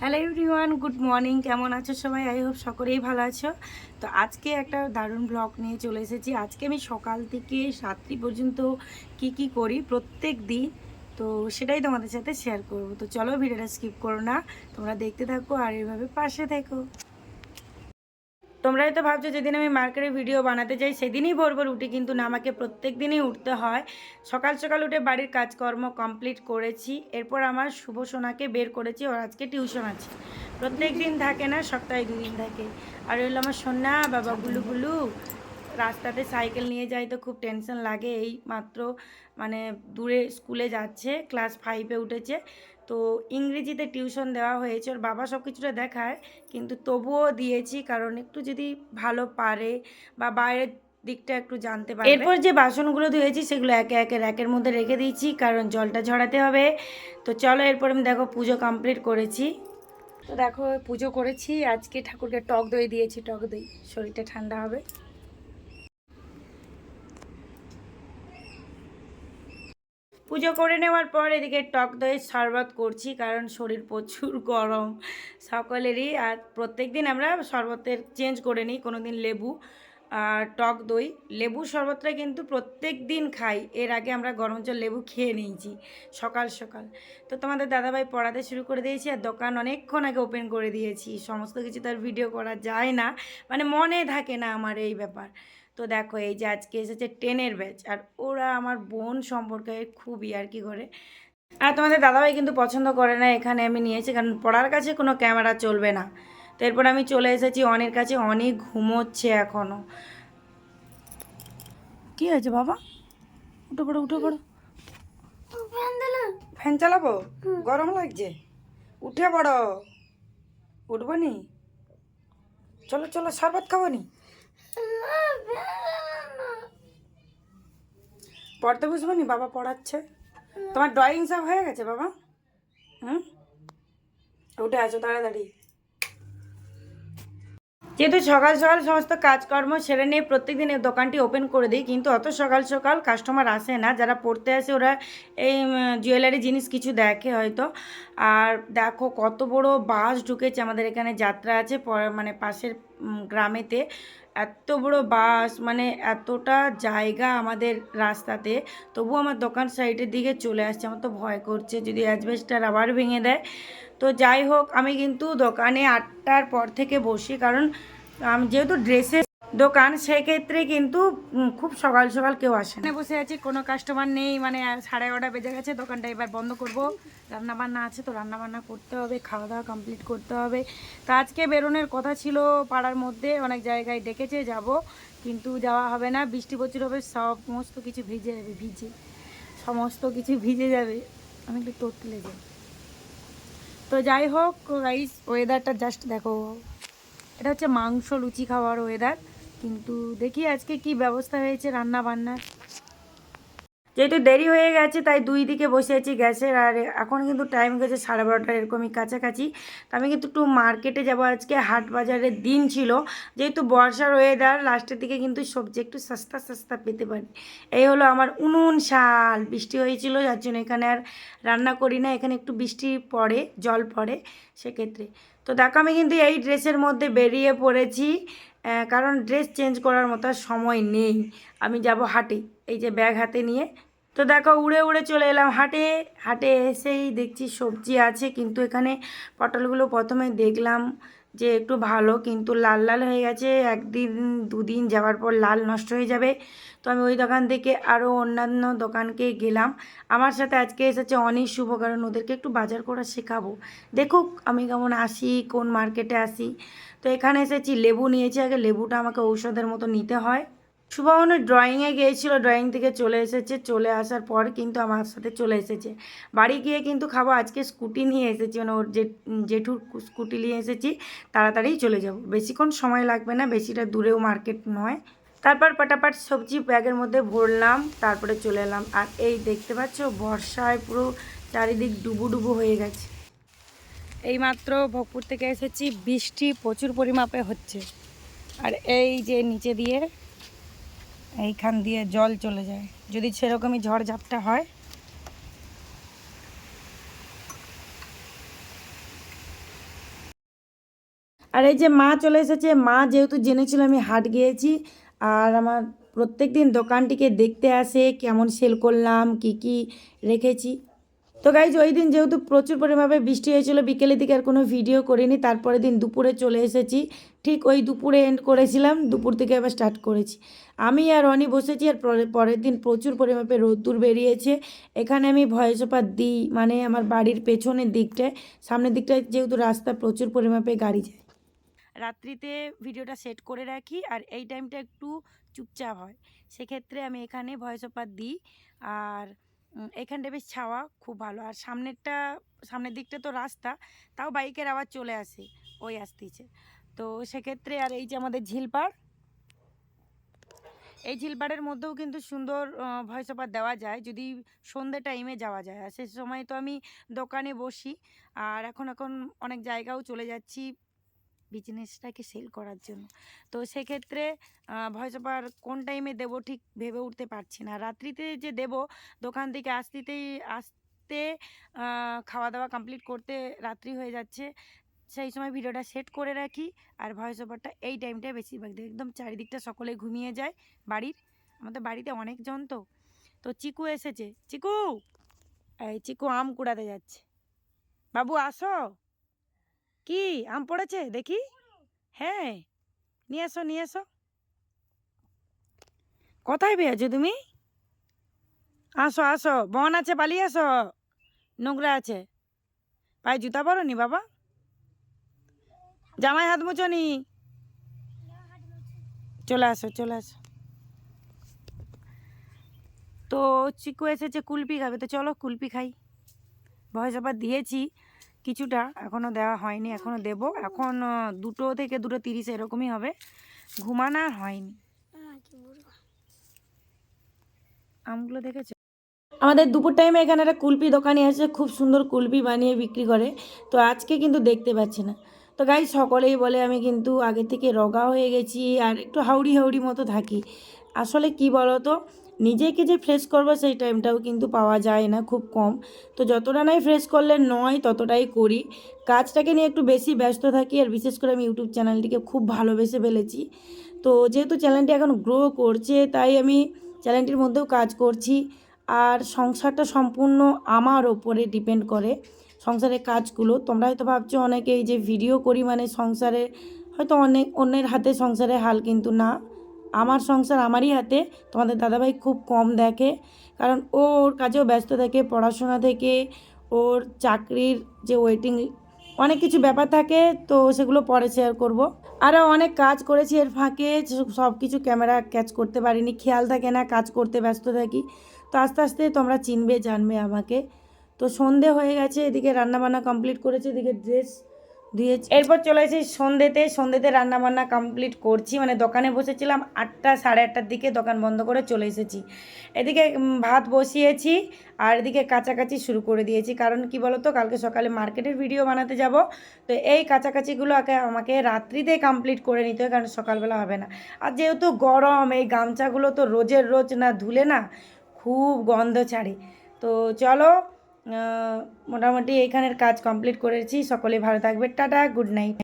Hello everyone good morning কেমন আছো সবাই? আই হোপ সকলেই ভালো আছো। তো আজকে একটা দারুণ ব্লগ নিয়ে চলে এসেছি। আজকে আমি সকাল থেকে রাত্রি পর্যন্ত কি কি করি প্রত্যেক দিন, তো সেটাই তোমাদের সাথে শেয়ার করব। তো চলো ভিডিওটা স্কিপ করো না, তোমরা দেখতে থাকো আর এইভাবে পাশে থেকো। তোমরা হয়তো ভাবছ যেদিন আমি মার্কেটে ভিডিও বানাতে যাই, সেদিনই ভোর ভোর উঠি, কিন্তু না, আমাকে প্রত্যেক দিনই উঠতে হয়। সকাল সকাল উঠে বাড়ির কাজকর্ম কমপ্লিট করেছি, এরপর আমার শুভ সোনাকে বের করেছি, ওর আজকে টিউশন আছে। প্রত্যেক দিন থাকে না, সপ্তাহে দুদিন থাকে। আর হলো আমার সোনা, বাবা গুলু গুলু। রাস্তাতে সাইকেল নিয়ে যাই তো খুব টেনশন লাগে, এই মাত্র মানে দূরে স্কুলে যাচ্ছে ক্লাস ফাইভে উঠেছে। তো ইংরেজিতে টিউশন দেওয়া হয়েছে, ওর বাবা সব কিছুটা দেখায়, কিন্তু তবুও দিয়েছি, কারণ একটু যদি ভালো পারে বা বাইরের দিকটা একটু জানতে পারে এরপর যে বাসনগুলো ধুয়েছি, সেগুলো একে একে র্যাকের মধ্যে রেখে দিয়েছি, কারণ জলটা ঝরাতে হবে। তো চলো এরপর আমি দেখো পুজো কমপ্লিট করেছি। তো দেখো, পুজো করেছি, আজকে ঠাকুরকে টক দই দিয়েছি, টক দই শরীরটা ঠান্ডা হবে। পুজো করে নেওয়ার পর এদিকে টক দইয়ের শরবত করছি, কারণ শরীর প্রচুর গরম সকলেরই। আর প্রত্যেক দিন আমরা শরবতের চেঞ্জ করে নিই কোনো দিন লেবু আর টক দই। লেবু শরবতটা কিন্তু প্রত্যেক দিন খাই, এর আগে আমরা গরম জল লেবু খেয়ে নিয়েছি সকাল সকাল। তো তোমাদের দাদাভাই পড়াতে শুরু করে দিয়েছি আর দোকান অনেকক্ষণ আগে ওপেন করে দিয়েছি, সমস্ত কিছু তো আর ভিডিও করা যায় না। মানে মনে থাকে না আমার এই ব্যাপার। তো দেখো এই যে আজকে এসেছে টেনের ব্যাচ আর ওরা আমার বোন সম্পর্কে খুবই আর কি করে। আর তোমাদের দাদাভাই কিন্তু পছন্দ করে না এখানে আমি নিয়েছি কারণ পড়ার কাছে কোনো ক্যামেরা চলবে না। তো এরপর আমি চলে এসেছি অনেক কাছে অনেক ঘুমোচ্ছে এখনও কি হয়েছে বাবা? উঠে পড়ো উঠে পড়ো। ফ্যান চালাবো? গরম লাগছে। উঠে পড়ো। উঠবো নি? চলো চলো শরবত খাব নি? পড়তে বুঝব নি বাবা পড়াচ্ছে। তোমার ড্রয়িং সব হয়ে গেছে বাবা? হুম? উঠে আছো তাড়াতাড়ি। যেহেতু সকাল সকাল সমস্ত কাজকর্ম সেরে নিয়ে প্রত্যেকদিন এই দোকানটি ওপেন করে দিই, কিন্তু অত সকাল সকাল কাস্টমার আসে না। যারা পড়তে আসে ওরা এই জুয়েলারি জিনিস কিছু দেখে হয়তো। আর দেখো কত বড় বাস ঢুকেছে আমাদের এখানে, যাত্রা আছে মানে পাশের গ্রামেতে। এত বড় বাস মানে এতটা জায়গা আমাদের রাস্তাতে। তবু আমার দোকান সাইডের দিকে চলে আসছে, আমার তো ভয় করছে। যদি অ্যাজবেস্টার আবার ভেঙে দেয় তো যাই হোক, আমি কিন্তু দোকানে আটটার পর থেকে বসি, কারণ যেহেতু ড্রেসের দোকান, সেক্ষেত্রে কিন্তু খুব সকাল সকাল কেউ আসে না। বসে আছি, কোনো কাস্টমার নেই মানে সাড়ে এগারোটা বেজে গেছে, দোকানটা এবার বন্ধ করব। রান্না বান্না আছে তো রান্না বান্না করতে হবে, খাওয়া দাওয়া কমপ্লিট করতে হবে। তো আজকে বেরোনোর কথা ছিল, পাড়ার মধ্যে অনেক জায়গায় ডেকেছে, যাব, কিন্তু যাওয়া হবে না, বৃষ্টি প্রচুর হবে, সমস্ত কিছু ভিজে যাবে ভিজে, সমস্ত কিছু ভিজে যাবে। আমি একটু তোতলে যাই। তো যাই হোক রাইস ওয়েদারটা জাস্ট দেখো। এটা হচ্ছে মাংস লুচি খাওয়ার ওয়েদার কিন্তু দেখি আজকে কি ব্যবস্থা হয়েছে রান্না বান্নার যেহেতু দেরি হয়ে গেছে, তাই দুই দিকে বসে আছি গ্যাসের, আর এখন কিন্তু টাইম গেছে সাড়ে বারোটা এরকমই কাছাকাছি। তো আমি কিন্তু একটু মার্কেটে যাব। আজকে হাট বাজারের দিন ছিল। যেহেতু বর্ষার ওয়েদার লাস্টের দিকে কিন্তু সবজি একটু সস্তা সস্তা পেতে পারি। এই হলো আমার উনুন শাল। বৃষ্টি হয়েছিল, যার জন্য এখানে আর রান্না করি না। এখানে একটু বৃষ্টি পড়ে, জল পড়ে সেক্ষেত্রে। তো দেখো, আমি কিন্তু এই ড্রেসের মধ্যে বেরিয়ে পড়েছি। কারণ ড্রেস চেঞ্জ করার মতো সময় নেই। আমি যাব হাটে। এই যে ব্যাগ হাতে নিয়ে তো দেখো উড়ে উড়ে চলে এলাম হাটে। হাটে এসেই দেখছি সবজি আছে, কিন্তু এখানে পটলগুলো প্রথমে দেখলাম যে একটু ভালো, কিন্তু লাল লাল হয়ে গেছে। একদিন, দুদিন যাওয়ার পর লাল নষ্ট হয়ে যাবে। তো আমি ওই দোকান থেকে আরও অন্যান্য দোকানকে গেলাম। আমার সাথে আজকে এসেছে অনেক শুভ, কারণ ওদেরকে একটু বাজার করা শেখাবো। দেখুক আমি কেমন আসি, কোন মার্কেটে আসি। তো এখানে এসেছি, লেবু নিয়েছি। আগে লেবুটা আমাকে ঔষধের মতো নিতে হয়। শুভমনের ড্রয়িংয়ে গিয়েছিল ড্রয়িং থেকে চলে এসেছে। চলে আসার পর কিন্তু আমার সাথে চলে এসেছে। বাড়ি গিয়ে কিন্তু খাব, আজকে স্কুটি নিয়ে এসেছি। মানে ওর জেঠুর স্কুটি নিয়ে এসেছি, তাড়াতাড়ি চলে যাব। বেশিক্ষণ সময় লাগবে না, বেশিটা দূরেও মার্কেট নয়। তারপর পাটাপাট সবজি ব্যাগের মধ্যে ভরলাম, তারপরে চলে এলাম। আর এই দেখতে পাচ্ছ, বর্ষায় পুরো চারিদিক ডুবু ডুবু হয়ে গেছে। এইমাত্র ভোগপুর থেকে এসেছি, বৃষ্টি প্রচুর পরিমাপে হচ্ছে। আর এই যে নিচে দিয়ে এইখান দিয়ে জল চলে যায়। যদি সেরকমই ঝড়ঝাপটা হয়। আর এই যে মা চলে এসেছে, মা যেহেতু জেনেছিল আমি হাট গিয়েছি, আর আমার প্রত্যেক দিন দোকানটিকে দেখতে আসে, কেমন সেল করলাম, কি কি রেখেছি। তো গাইজ ওই দিন যেহেতু প্রচুর পরিমাণে বৃষ্টি হয়েছিল, বিকেলের দিকে আর কোনো ভিডিও করিনি, তারপরের দিন দুপুরে চলে এসেছি। ঠিক ওই দুপুরে এন্ড করেছিলাম, দুপুর থেকে আবার স্টার্ট করেছি। আমি আর অনি বসেছি আর পরে- পরের দিন প্রচুর পরিমাপে রোদ্দুর বেরিয়েছে। এখানে আমি ভয়েস ওভার দিই মানে আমার বাড়ির পেছনের দিকটায় সামনের দিকটায় যেহেতু রাস্তা, প্রচুর পরিমাপে গাড়ি যায়। রাত্রিতে ভিডিওটা সেট করে রাখি আর এই টাইমটা একটু চুপচাপ হয়। সেক্ষেত্রে আমি এখানে ভয়েস ওভার দিই আর এখানটা বেশ ছাওয়া, খুব ভালো। আর সামনেরটা, সামনের দিকটা তো রাস্তা, তাও বাইকের আওয়াজ চলে আসে, ওই আসতেছে। তো সেক্ষেত্রে আর এই যে আমাদের ঝিলপাড়, এই ঝিলপাড়ের মধ্যেও কিন্তু সুন্দর ভয়েস ওভার দেওয়া যায়, যদি সন্ধ্যে টাইমে যাওয়া যায়। আর সে সময় তো আমি দোকানে বসি, আর এখন এখন অনেক জায়গাও চলে যাচ্ছি। বিজনেসটাকে সেল করার জন্য। তো সেক্ষেত্রে ভয়েস ওভার কোন টাইমে দেবো ঠিক ভেবে উঠতে পারছি না। রাত্রিতে যে দেব, দোকান থেকে আসতেই, আসতে খাওয়া দাওয়া কমপ্লিট করতে রাত্রি হয়ে যাচ্ছে, সেই সময় ভিডিওটা সেট করে রাখি আর ভয়েস ওভারটা এই টাইমটায় বেশিরভাগ দিই একদম চারিদিকটা সকলে ঘুমিয়ে যায় বাড়ির, আমাদের বাড়িতে অনেকজন তো। তো চিকু এসেছে। চিকু! এই, চিকু আম কুড়াতে যাচ্ছে। বাবু, আসো। কি? আম পড়েছে? দেখি। হ্যাঁ। নিয়ে এসো নিয়ে এসো। কোথায় পেয়েছ তুমি? আসো আসো। বন আছে, পালিয়ে আসো নোংরা আছে। পায়ে জুতা পরো নি বাবা? জামাই হাত মুছো নি চলে আসো চলে আসো। তো চিকু এসেছে, কুলপি খাবে। তো চলো কুলপি খাই। ভয়েস আবার দিয়েছি। কিছুটা এখনও দেওয়া হয়নি এখনও দেব। এখন দুটো থেকে দুটো তিরিশ এরকমই হবে। ঘুমানো আর হয়নি। আমগুলো দেখেছ? আমাদের দুপুর টাইমে এখানে একটা কুলপি দোকানে আছে খুব সুন্দর কুলপি বানিয়ে বিক্রি করে। তো আজকে কিন্তু দেখতে পাচ্ছি না। তো গাই সকলেই বলে আমি কিন্তু আগে থেকে রগা হয়ে গেছি আর একটু হাউড়ি হাউড়ি মতো থাকি। আসলে কি বলো তো নিজেকে যে ফ্রেশ করব সেই টাইমটাও কিন্তু পাওয়া যায় না, খুব কম। তো যতটা নাই ফ্রেশ করলে নয়, ততটাই করি। কাজটাকে নিয়ে একটু বেশি ব্যস্ত থাকি, আর বিশেষ করে আমি ইউটিউব চ্যানেলটিকে খুব ভালোবেসে ফেলেছি। তো যেহেতু চ্যানেলটি এখন গ্রো করছে, তাই আমি চ্যানেলটির মধ্যেও কাজ করছি। আর সংসারটা সম্পূর্ণ আমার ওপরে ডিপেন্ড করে সংসারের কাজগুলো। তোমরা হয়তো ভাবছ অনেকে এই যে ভিডিও করি মানে সংসারে, হয়তো অনেক, অন্যের হাতে সংসারের হাল কিন্তু না। আমার সংসার আমারই হাতে, তোমাদের দাদাভাই খুব কম দেখে। কারণ ও ওর কাজেও ব্যস্ত থাকে, পড়াশোনা থেকে, ওর চাকরির যে ওয়েটিং অনেক কিছু ব্যাপার থাকে, তো সেগুলো পরে শেয়ার করব। আরও অনেক কাজ করেছি এর ফাঁকে সব কিছু ক্যামেরা ক্যাচ করতে পারিনি, খেয়াল থাকে না, কাজ করতে ব্যস্ত থাকি। তো আস্তে আস্তে তোমরা চিনবে, জানবে আমাকে। তো সন্ধে হয়ে গেছে, এদিকে রান্নাবান্না কমপ্লিট করেছে, এদিকে ড্রেস ধুয়েছি এরপর চলে এসেছি সন্ধেতে সন্ধেতে রান্নাবান্না কমপ্লিট করছি। মানে দোকানে বসেছিলাম আটটা, সাড়ে আটটার দিকে দোকান বন্ধ করে চলে এসেছি। এদিকে ভাত বসিয়েছি আর এদিকে কাছাকাছি শুরু করে দিয়েছি। কারণ কি বলতো, কালকে সকালে মার্কেটের ভিডিও বানাতে যাব। তো এই কাছাকাছিগুলো আমাকে রাত্রিতে কমপ্লিট করে নিতে হয়, কারণ সকালবেলা হবে না। আর যেহেতু গরম, এই গামছাগুলো তো রোজের রোজ না ধুলে না খুব গন্ধ ছাড়ে। তো চলো মোটামুটি এখানের কাজ কমপ্লিট করেছি। সকলে ভালো থাকবে। Tata good night